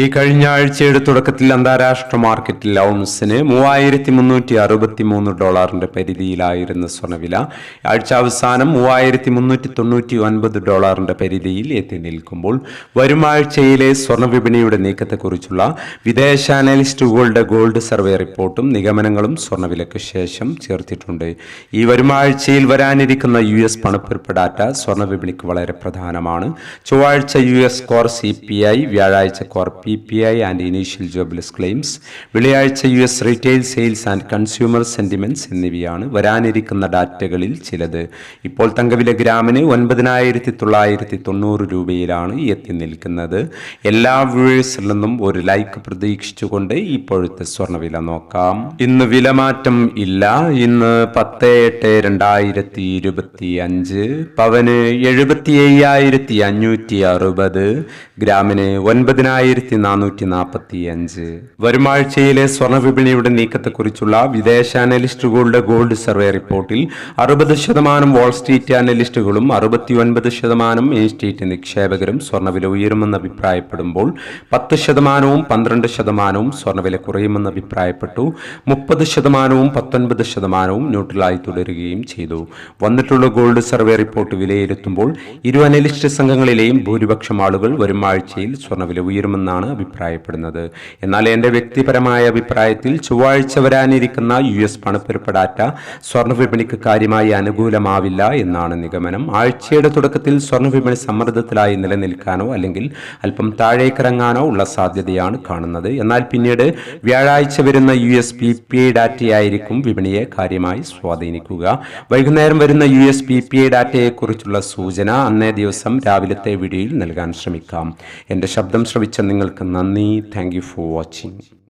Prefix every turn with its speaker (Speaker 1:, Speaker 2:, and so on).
Speaker 1: ഈ കഴിഞ്ഞ ആഴ്ചയുടെ തുടക്കത്തിൽ അന്താരാഷ്ട്ര മാർക്കറ്റിൽ ഔൺസിന് മൂവായിരത്തി മുന്നൂറ്റി അറുപത്തി മൂന്ന് ഡോളറിന്റെ പരിധിയിലായിരുന്ന സ്വർണവില ആഴ്ച അവസാനം മൂവായിരത്തി മുന്നൂറ്റി തൊണ്ണൂറ്റി ഒൻപത് ഡോളറിന്റെ പരിധിയിൽ എത്തി നിൽക്കുമ്പോൾ വരും ആഴ്ചയിലെ സ്വർണ വിപണിയുടെ നീക്കത്തെക്കുറിച്ചുള്ള വിദേശ അനലിസ്റ്റുകളുടെ ഗോൾഡ് സർവേ റിപ്പോർട്ടും നിഗമനങ്ങളും സ്വർണവിലയ്ക്ക് ശേഷം ചേർത്തിട്ടുണ്ട്. ഈ വരും ആഴ്ചയിൽ വരാനിരിക്കുന്ന യു എസ് പണപ്പെരുപ്പ് ഡാറ്റ സ്വർണ വിപണിക്ക് വളരെ പ്രധാനമാണ്. ചൊവ്വാഴ്ച U S core C P I വ്യാഴാഴ്ച core P P P I and initial jobless claims വെള്ളിയാഴ്ച U S retail sales and consumer sentiments എന്നിവയാണ് വരാനിരിക്കുന്ന ഡാറ്റകളിൽ ചിലത്. ഇപ്പോൾ തങ്കവില ഗ്രാമിന് ഒൻപതിനായിരത്തി തൊള്ളായിരത്തി തൊണ്ണൂറ് രൂപയിലാണ് എത്തി നിൽക്കുന്നത്. എല്ലാ വ്യൂവേഴ്സിൽ നിന്നും ഒരു ലൈക്ക് പ്രതീക്ഷിച്ചുകൊണ്ട് ഇപ്പോഴത്തെ സ്വർണവില നോക്കാം. ഇന്ന് വിലമാറ്റം ഇല്ല. ഇന്ന് പത്ത് എട്ട് രണ്ടായിരത്തി ഇരുപത്തി അഞ്ച് പവന് എഴുപത്തി അയ്യായിരത്തി അഞ്ഞൂറ്റി അറുപത് ഗ്രാമിന് ഒൻപതിനായിരത്തി നാനൂറ്റി നാൽപ്പത്തി അഞ്ച് വരുമാഴ്ചയിലെ സ്വർണവിപണിയുടെ നീക്കത്തെക്കുറിച്ചുള്ള വിദേശ അനലിസ്റ്റുകളുടെ ഗോൾഡ് സർവേ റിപ്പോർട്ടിൽ അറുപത് ശതമാനം വാൾ സ്ട്രീറ്റ് അനലിസ്റ്റുകളും അറുപത്തി ഒൻപത് ശതമാനം ഇൻസ്റ്റേറ്റ് നിക്ഷേപകരും സ്വർണവില ഉയരുമെന്ന് അഭിപ്രായപ്പെടുമ്പോൾ പത്ത് ശതമാനവും പന്ത്രണ്ട് ശതമാനവും സ്വർണവില കുറയുമെന്ന് അഭിപ്രായപ്പെട്ടു. മുപ്പത് ശതമാനവും പത്തൊൻപത് ശതമാനവും ന്യൂട്രലായി തുടരുകയും ചെയ്തു. വന്നിട്ടുള്ള ഗോൾഡ് സർവേ റിപ്പോർട്ട് വിലയിരുത്തുമ്പോൾ ഇരു അനലിസ്റ്റ് സംഘങ്ങളിലെയും ഭൂരിപക്ഷം ആളുകൾ വരും ആഴ്ചയിൽ സ്വർണവില ഉയരുമെന്നാണ് അഭിപ്രായപ്പെടുന്നത്. എന്നാൽ എന്റെ വ്യക്തിപരമായ അഭിപ്രായത്തിൽ ചൊവ്വാഴ്ച വരാനിരിക്കുന്ന യു എസ് പണപ്പെരുപ്പ് ഡാറ്റ സ്വർണ വിപണിക്ക് കാര്യമായി അനുകൂലമാവില്ല എന്നാണ് നിഗമനം. ആഴ്ചയുടെ തുടക്കത്തിൽ സ്വർണ വിപണി സമ്മർദ്ദത്തിലായി നിലനിൽക്കാനോ അല്ലെങ്കിൽ അല്പം താഴേക്കിറങ്ങാനോ ഉള്ള സാധ്യതയാണ് കാണുന്നത്. എന്നാൽ പിന്നീട് വ്യാഴാഴ്ച വരുന്ന U S P P I ഡാറ്റയായിരിക്കും വിപണിയെ കാര്യമായി സ്വാധീനിക്കുക. വൈകുന്നേരം വരുന്ന U S P P I ഡാറ്റയെക്കുറിച്ചുള്ള സൂചന അന്നേ ദിവസം രാവിലത്തെ വീഡിയോയിൽ നൽകാൻ ശ്രമിക്കാം. എന്റെ ശബ്ദം ശ്രവിച്ച നിങ്ങൾക്ക് നന്ദി താങ്ക് യു ഫോർ വാച്ചിങ്